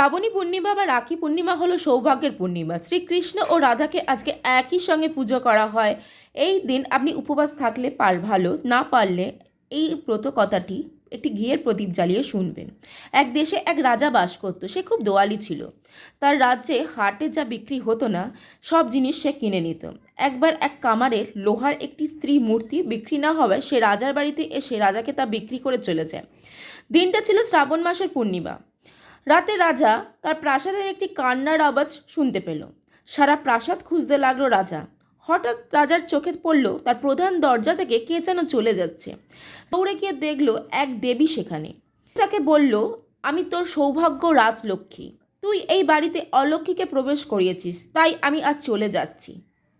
শ্রাবণী পূর্ণিমা বা রাখি পূর্ণিমা হলো সৌভাগ্যের পূর্ণিমা। শ্রীকৃষ্ণ ও রাধাকে আজকে একই সঙ্গে পুজো করা হয়। এই দিন আপনি উপবাস থাকলে পার ভালো, না পারলে এই ব্রত কথাটি একটি ঘিয়ের প্রদীপ জ্বালিয়ে শুনবেন। এক দেশে এক রাজা বাস করতো, সে খুব দোয়ালি ছিল। তার রাজ্যে হাটে যা বিক্রি হতো না, সব জিনিস সে কিনে নিত। একবার এক কামারের লোহার একটি স্ত্রী মূর্তি বিক্রি না হওয়ায় সে রাজার বাড়িতে এসে রাজাকে তা বিক্রি করে চলে যায়। দিনটা ছিল শ্রাবণ মাসের পূর্ণিমা। রাতে রাজা তার প্রাসাদের একটি কান্নার আওয়াজ শুনতে পেল। সারা প্রাসাদ খুঁজতে লাগল রাজা। হঠাৎ রাজার চোখে পড়ল তার প্রধান দরজা থেকে কে যেন চলে যাচ্ছে। দৌড়ে গিয়ে দেখল এক দেবী সেখানে। তাকে বলল, আমি তোর সৌভাগ্য রাজলক্ষ্মী। তুই এই বাড়িতে অলক্ষ্মীকে প্রবেশ করিয়েছিস, তাই আমি আজ চলে যাচ্ছি।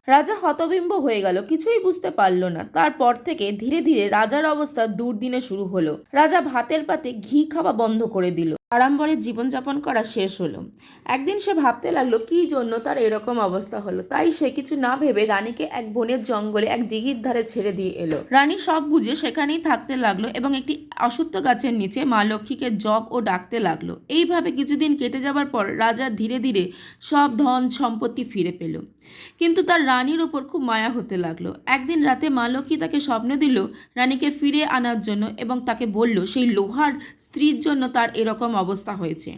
রাজা হতবিম্ব হয়ে গেল, কিছুই বুঝতে পারল না। তারপর থেকে ধীরে ধীরে রাজার অবস্থা দুর্দিনে শুরু হলো। রাজা ভাতের পাতে ঘি খাওয়া বন্ধ করে দিল। আড়ম্বরের জীবনযাপন করা শেষ হলো। একদিন সে ভাবতে লাগল, কি জন্য তার এরকম অবস্থা হলো? তাই সে কিছু না ভেবে রানীকে এক বনের জঙ্গলে এক দিঘির ধারে ছেড়ে দিয়ে এলো। রানী সব বুঝে সেখানেই থাকতে লাগল এবং একটি অসত্য গাছের নিচে মা লক্ষ্মীকে জপ ও ডাকতে লাগল। এইভাবে কিছুদিন কেটে যাবার পর রাজা ধীরে ধীরে সব ধন সম্পত্তি ফিরে পেল। কিন্তু তার রানীর ওপর খুব মায়া হতে লাগল। একদিন রাতে মা লক্ষ্মী তাকে স্বপ্ন দিল রানীকে ফিরে আনার জন্য এবং তাকে বলল, সেই লোহার স্ত্রীর জন্য তার এরকম অবস্থা হয়েছে।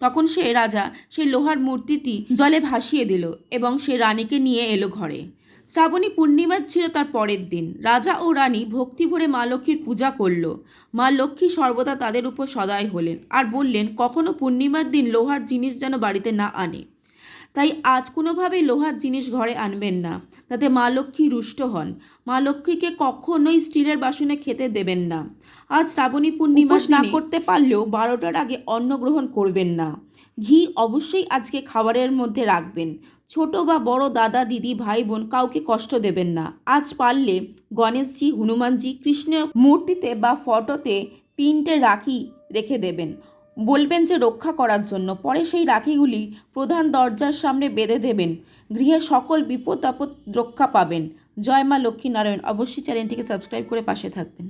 তখন সে রাজা সেই লোহার মূর্তিটি জলে ভাসিয়ে দিল এবং সে রানীকে নিয়ে এলো ঘরে। শ্রাবণী পূর্ণিমার ছিল তার পরের দিন। রাজা ও রানী ভক্তি ভরে মা লক্ষ্মীর পূজা করল। মা লক্ষ্মী সর্বদা তাদের উপর সদায় হলেন আর বললেন, কখনো পূর্ণিমার দিন লোহার জিনিস যেন বাড়িতে না আনে। তাই আজ কোনোভাবেই লোহার জিনিস ঘরে আনবেন না। তাতে মা লক্ষ্মী রুষ্ট হন। মা লক্ষ্মীকে কখনোই স্টিলের বাসনে খেতে দেবেন না। আজ শ্রাবণী পূর্ণিমা না করতে পারলেও বারোটার আগে অন্ন গ্রহণ করবেন না। ঘি অবশ্যই আজকে খাবারের মধ্যে রাখবেন। ছোট বা বড় দাদা দিদি ভাই বোন কাউকে কষ্ট দেবেন না। আজ পারলে গণেশজি হনুমানজি কৃষ্ণের মূর্তিতে বা ফটোতে তিনটে রাখি রেখে দেবেন। বলবেন যে রক্ষা করার জন্য। পরে সেই রাখিগুলি প্রধান দরজার সামনে বেঁধে দেবেন। গৃহে সকল বিপদ আপদ রক্ষা পাবেন। জয় মা লক্ষ্মী নারায়ণ অবশ্যই চ্যানেলটিকে সাবস্ক্রাইব করে পাশে থাকবেন।